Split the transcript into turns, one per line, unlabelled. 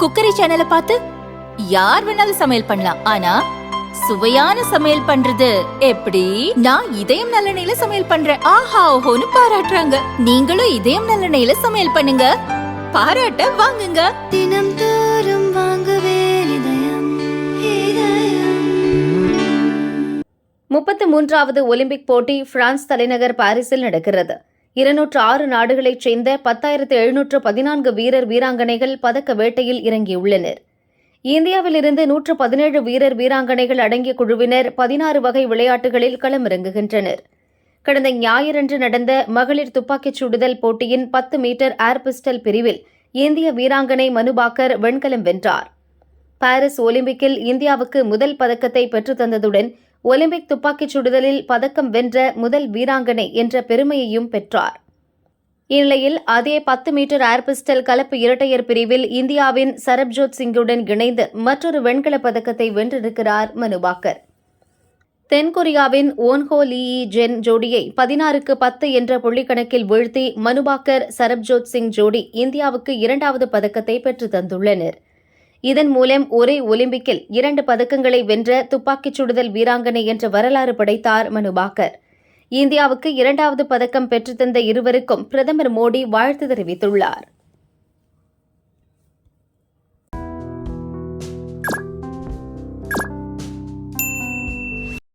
Cookery சேனலை பார்த்து யார் வேணாலும் சமையல் பண்ணலாம். ஆனா சுவையான சமையல் பண்றது எப்படி? நான் இதயம் நல்லெண்ணெயில சமையல் பண்றேன். ஆஹா ஓஹோன்னு பாராட்டுறாங்க. நீங்களும் இதயம் நல்லெண்ணெயில சமையல் பண்ணுங்க. பாராட்ட வாங்குங்க.
தினம் தோறும் வாங்குவே
முப்பத்து மூன்றாவது ஒலிம்பிக் போட்டி பிரான்ஸ் தலைநகர் பாரிஸில் நடக்கிறது. இருநூற்று ஆறு நாடுகளைச் சேர்ந்த பத்தாயிரத்து எழுநூற்று பதினான்கு வீரர் வீராங்கனைகள் பதக்க வேட்டையில் இறங்கியுள்ளனர். இந்தியாவிலிருந்து நூற்று பதினேழு வீரர் வீராங்கனைகள் அடங்கிய குழுவினர் பதினாறு வகை விளையாட்டுகளில் களமிறங்குகின்றனர். கடந்த ஞாயிறன்று நடந்த மகளிர் துப்பாக்கிச் சுடுதல் போட்டியின் பத்து மீட்டர் ஏர் பிஸ்டல் பிரிவில் இந்திய வீராங்கனை மனுபாக்கர் வெண்கலம் வென்றார். பாரிஸ் ஒலிம்பிக்கில் இந்தியாவுக்கு முதல் பதக்கத்தை பெற்றுத்தந்ததுடன் ஒலிம்பிக் துப்பாக்கிச் சுடுதலில் பதக்கம் வென்ற முதல் வீராங்கனை என்ற பெருமையையும் பெற்றார். இந்நிலையில் அதே பத்து மீட்டர் ஏர் பிஸ்டல் கலப்பு இரட்டையர் பிரிவில் இந்தியாவின் சரப்ஜோத் சிங்குடன் இணைந்து மற்றொரு வெண்கலப் பதக்கத்தை வென்றிருக்கிறார் மனுபாக்கர். தென்கொரியாவின் ஓன்ஹோ லீயி ஜென் ஜோடியை பதினாறுக்கு பத்து என்ற புள்ளிக்கணக்கில் வீழ்த்தி மனுபாக்கர் சரப்ஜோத் சிங் ஜோடி இந்தியாவுக்கு இரண்டாவது பதக்கத்தை பெற்றுத் தந்துள்ளனர். இதன் மூலம் ஒரே ஒலிம்பிக்கில் இரண்டு பதக்கங்களை வென்ற துப்பாக்கிச் சுடுதல் வீராங்கனை என்ற வரலாறு படைத்தார் மனுபாக்கர். இந்தியாவுக்கு இரண்டாவது பதக்கம் பெற்றுத்தந்த இருவருக்கும் பிரதமர் மோடி வாழ்த்து தெரிவித்துள்ளார்.